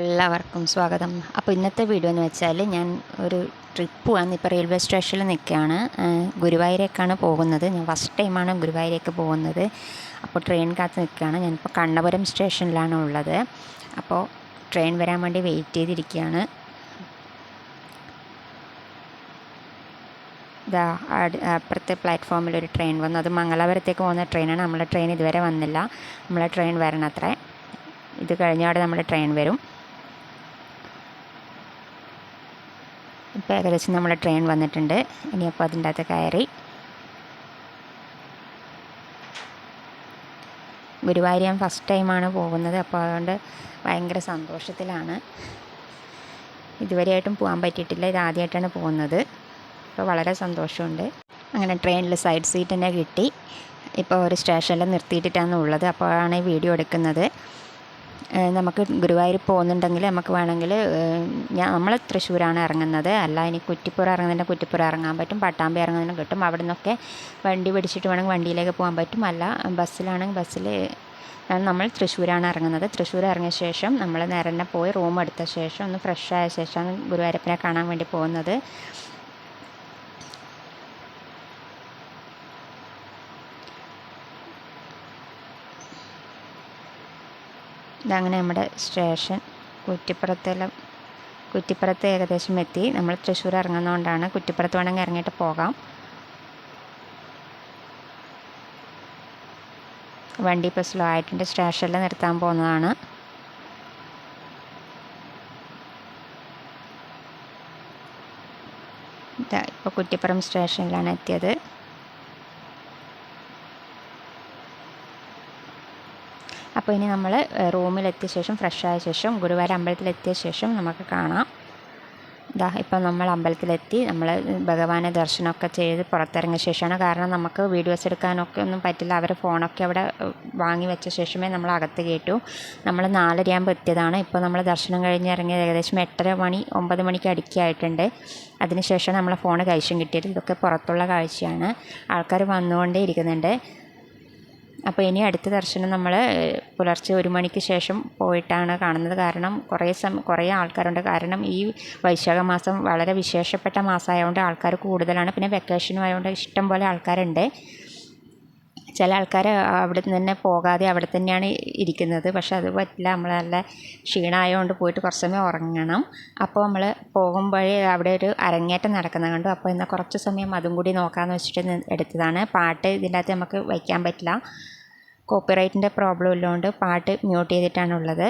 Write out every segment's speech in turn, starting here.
എല്ലാവർക്കും സ്വാഗതം. അപ്പോൾ ഇന്നത്തെ വീഡിയോ എന്ന് വെച്ചാൽ ഞാൻ ഒരു ട്രിപ്പ് വന്ന് ഇപ്പോൾ റെയിൽവേ സ്റ്റേഷനിൽ നിൽക്കുകയാണ് ഗുരുവായൂരേക്കാണ് പോകുന്നത്. ഞാൻ ഫസ്റ്റ് ടൈമാണ് ഗുരുവായൂരേക്ക് പോകുന്നത്. അപ്പോൾ ട്രെയിൻ കാത്ത് നിൽക്കുകയാണ് ഞാനിപ്പോൾ കണ്ണപുരം സ്റ്റേഷനിലാണ് ഉള്ളത്. അപ്പോൾ ട്രെയിൻ വരാൻ വേണ്ടി വെയിറ്റ് ചെയ്തിരിക്കുകയാണ് ഇതാ അപ്പുറത്തെ പ്ലാറ്റ്ഫോമിൽ ഒരു ട്രെയിൻ വന്നു. അത് മംഗലാപുരത്തേക്ക് പോകുന്ന ട്രെയിനാണ് നമ്മളെ ട്രെയിൻ ഇതുവരെ വന്നില്ല. നമ്മളെ ട്രെയിൻ വരണത്രേ. ഇത് കഴിഞ്ഞാടെ നമ്മുടെ ട്രെയിൻ വരും. ഇപ്പോൾ ഏകദേശം നമ്മുടെ ട്രെയിൻ വന്നിട്ടുണ്ട്. ഇനിയപ്പോൾ അതിന്റെ അകത്ത് കയറി ഗുരുവായൂർ ഞാൻ ഫസ്റ്റ് ടൈമാണ് പോകുന്നത്. അപ്പോൾ അതുകൊണ്ട് ഭയങ്കര സന്തോഷത്തിലാണ്. ഇതുവരെയായിട്ടും പോകാൻ പറ്റിയിട്ടില്ല. ഇത് ആദ്യമായിട്ടാണ് പോകുന്നത്. അപ്പോൾ വളരെ സന്തോഷമുണ്ട്. അങ്ങനെ ട്രെയിനിൽ സൈഡ് സീറ്റ് തന്നെ കിട്ടി. ഇപ്പോൾ ഒരു സ്റ്റേഷനിൽ നിർത്തിയിട്ടിട്ടാണ് ഉള്ളത്. അപ്പോഴാണ് ഈ വീഡിയോ എടുക്കുന്നത്. നമുക്ക് ഗുരുവായൂർ പോകുന്നുണ്ടെങ്കിൽ നമുക്ക് വേണമെങ്കിൽ ഞാൻ നമ്മൾ തൃശ്ശൂരാണ് ഇറങ്ങുന്നത്. അല്ല ഇനി കുറ്റിപ്പുറം ഇറങ്ങുന്നതിന്റെ കുറ്റിപ്പുറം ഇറങ്ങാൻ പറ്റും പട്ടാമ്പി ഇറങ്ങുന്നതിന് കിട്ടും. അവിടെ നിന്നൊക്കെ വണ്ടി പിടിച്ചിട്ട് വേണമെങ്കിൽ വണ്ടിയിലേക്ക് പോകാൻ പറ്റും. അല്ല ബസ്സിലാണെങ്കിൽ ബസ്സിൽ നമ്മൾ തൃശ്ശൂരാണ് ഇറങ്ങുന്നത്. തൃശ്ശൂർ ഇറങ്ങിയ ശേഷം നമ്മൾ നേരെ തന്നെ പോയി റൂം എടുത്ത ശേഷം ഒന്ന് ഫ്രഷ് ആയ ശേഷമാണ് ഗുരുവായൂരപ്പനെ കാണാൻ വേണ്ടി പോകുന്നത്. ഇതങ്ങനെ നമ്മുടെ സ്റ്റേഷൻ കുറ്റിപ്പുറത്തെല്ലാം കുറ്റിപ്പുറത്ത് ഏകദേശം എത്തി. നമ്മൾ തൃശ്ശൂർ ഇറങ്ങുന്നതുകൊണ്ടാണ് കുറ്റിപ്പുറത്ത് വേണമെങ്കിൽ ഇറങ്ങിയിട്ട് പോകാം. വണ്ടി ഇപ്പോൾ സ്ലോ ആയിട്ടുണ്ട്. സ്റ്റേഷനിൽ നിർത്താൻ പോകുന്നതാണ്. ഇപ്പോൾ കുറ്റിപ്പുറം സ്റ്റേഷനിലാണ് എത്തിയത്. അപ്പോൾ ഇനി നമ്മൾ റൂമിലെത്തിയ ശേഷം ഫ്രഷായ ശേഷം ഗുരുവായൂർ അമ്പലത്തിലെത്തിയ ശേഷം നമുക്ക് കാണാം. ഇതാ ഇപ്പം നമ്മൾ അമ്പലത്തിലെത്തി നമ്മൾ ഭഗവാനെ ദർശനമൊക്കെ ചെയ്ത് പുറത്തിറങ്ങിയ ശേഷമാണ്. കാരണം നമുക്ക് വീഡിയോസ് എടുക്കാനൊക്കെ ഒന്നും പറ്റില്ല. അവർ ഫോണൊക്കെ അവിടെ വാങ്ങി വെച്ച ശേഷമേ നമ്മൾ അകത്ത് കേട്ടു നമ്മൾ നാലരയാകുമ്പോൾ എത്തിയതാണ്. ഇപ്പോൾ നമ്മൾ ദർശനം കഴിഞ്ഞ് ഇറങ്ങിയത് ഏകദേശം എട്ടര മണി ഒമ്പത് മണിക്ക് അടുക്കിയായിട്ടുണ്ട്. അതിനുശേഷം നമ്മളെ ഫോൺ കഴിച്ചും കിട്ടിയത്. ഇതൊക്കെ പുറത്തുള്ള കാഴ്ചയാണ്. ആൾക്കാർ വന്നുകൊണ്ടേ ഇരിക്കുന്നുണ്ട്. അപ്പോൾ ഇനി അടുത്ത ദർശനം നമ്മൾ പുലർച്ചെ ഒരു മണിക്ക് ശേഷം പോയിട്ടാണ് കാണുന്നത്. കാരണം കുറേ സം കുറേ ആൾക്കാരുണ്ട്. കാരണം ഈ വൈശാഖ മാസം വളരെ വിശേഷപ്പെട്ട മാസമായതുകൊണ്ട് ആൾക്കാർ കൂടുതലാണ്. പിന്നെ വെക്കേഷനും ആയതുകൊണ്ട് ഇഷ്ടം പോലെ ആൾക്കാരുണ്ട്. ചില ആൾക്കാർ അവിടെ നിന്ന് തന്നെ പോകാതെ അവിടെ തന്നെയാണ് ഇരിക്കുന്നത്. പക്ഷെ അത് പറ്റില്ല. നമ്മൾ നല്ല ക്ഷീണമായതുകൊണ്ട് പോയിട്ട് കുറച്ച് സമയം ഉറങ്ങണം. അപ്പോൾ നമ്മൾ പോകുമ്പോഴേ അവിടെ ഒരു അരങ്ങേറ്റം നടക്കുന്നത് കണ്ടു. അപ്പോൾ എന്നാൽ കുറച്ച് സമയം അതും കൂടി നോക്കാമെന്ന് വെച്ചിട്ട് എടുത്തതാണ്. പാട്ട് ഇതിന്റെ അകത്ത് നമുക്ക് വയ്ക്കാൻ പറ്റില്ല. കോപ്പിറൈറ്റിന്റെ പ്രോബ്ലം ഉള്ളതുകൊണ്ട് പാട്ട് മ്യൂട്ട് ചെയ്തിട്ടാണുള്ളത്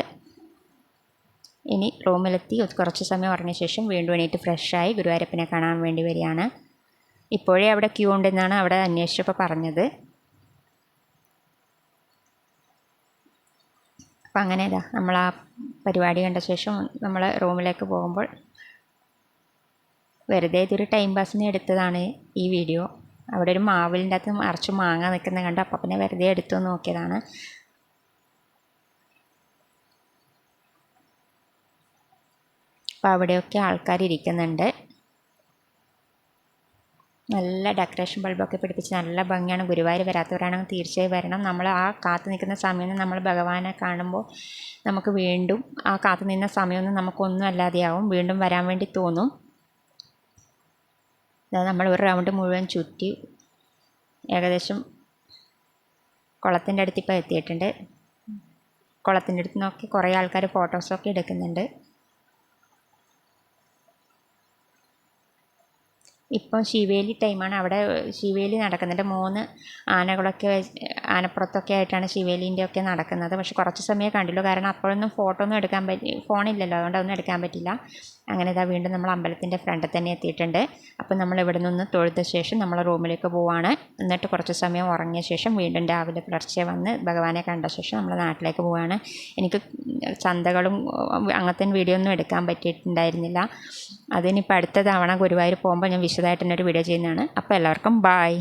ഇനി റൂമിലെത്തി. കുറച്ച് സമയം ഉറങ്ങിയ ശേഷം വീണ്ടും എണീറ്റ് ഫ്രഷായി ഗുരുവായൂരപ്പനെ കാണാൻ വേണ്ടി വരികയാണ്. ഇപ്പോഴേ അവിടെ ക്യൂ ഉണ്ടെന്നാണ് അവിടെ അന്വേഷിച്ചപ്പോൾ പറഞ്ഞത്. അപ്പം അങ്ങനെ ഇതാ നമ്മൾ ആ പരിപാടി കണ്ട ശേഷം നമ്മൾ റൂമിലേക്ക് പോകുമ്പോൾ വെറുതെ ഇതൊരു ടൈം പാസിന് എടുത്തതാണ് ഈ വീഡിയോ അവിടെ ഒരു മാവിലിന്റെ അകത്ത് മറച്ച് മാങ്ങ നിൽക്കുന്ന കണ്ട് അപ്പം പിന്നെ വെറുതെ എടുത്തു നോക്കിയതാണ്. അപ്പോൾ അവിടെയൊക്കെ ആൾക്കാർ ഇരിക്കുന്നുണ്ട്. നല്ല ഡെക്കറേഷൻ ബൾബൊക്കെ പിടിപ്പിച്ച് നല്ല ഭംഗിയാണ്. ഗുരുവായൂർ വരാത്തവരാണെങ്കിൽ തീർച്ചയായും വരണം. നമ്മൾ ആ കാത്തു നിൽക്കുന്ന സമയം നമ്മൾ ഭഗവാനെ കാണുമ്പോൾ നമുക്ക് വീണ്ടും ആ കാത്തു നിന്ന സമയമൊന്നും നമുക്കൊന്നും അല്ലാതെയാവും. വീണ്ടും വരാൻ വേണ്ടി തോന്നും. നമ്മൾ ഒരു റൗണ്ട് മുഴുവൻ ചുറ്റി ഏകദേശം കുളത്തിന്റെ അടുത്ത് ഇപ്പോൾ എത്തിയിട്ടുണ്ട്. കുളത്തിന്റെ അടുത്ത് നോക്കി കുറേ ആൾക്കാർ ഫോട്ടോസൊക്കെ എടുക്കുന്നുണ്ട്. ഇപ്പോൾ ശിവേലി ടൈമാണ്. അവിടെ ശിവേലി നടക്കുന്നുണ്ട്. മൂന്ന് ആനകളൊക്കെ ആനപ്പുറത്തൊക്കെ ആയിട്ടാണ് ശിവേലിന്റെ ഒക്കെ നടക്കുന്നത്. പക്ഷെ കുറച്ച് സമയമേ കണ്ടുള്ളൂ. കാരണം അപ്പോഴൊന്നും ഫോട്ടോ ഒന്നും എടുക്കാൻ പറ്റി ഫോണില്ലല്ലോ. അതുകൊണ്ട് അതൊന്നും എടുക്കാൻ പറ്റില്ല. അങ്ങനെ ഇതാ വീണ്ടും നമ്മൾ അമ്പലത്തിന്റെ ഫ്രണ്ടിൽ തന്നെ എത്തിയിട്ടുണ്ട്. അപ്പോൾ നമ്മൾ ഇവിടെ നിന്ന് തൊഴുത ശേഷം നമ്മൾ റൂമിലേക്ക് പോവാണ്. എന്നിട്ട് കുറച്ച് സമയം ഉറങ്ങിയ ശേഷം വീണ്ടും രാവിലെ പുലർച്ചെ വന്ന് ഭഗവാനെ കണ്ട ശേഷം നമ്മൾ നാട്ടിലേക്ക് പോവാണ്. എനിക്ക് ചന്തകളും അങ്ങനത്തെ വീഡിയോ ഒന്നും എടുക്കാൻ പറ്റിയിട്ടുണ്ടായിരുന്നില്ല. അതിനിപ്പോൾ അടുത്ത തവണ ഗുരുവായൂർ പോകുമ്പോൾ ഞാൻ വിശദമായിട്ട് തന്നെ ഒരു വീഡിയോ ചെയ്യുന്നതാണ്. അപ്പോൾ എല്ലാവർക്കും ബായ്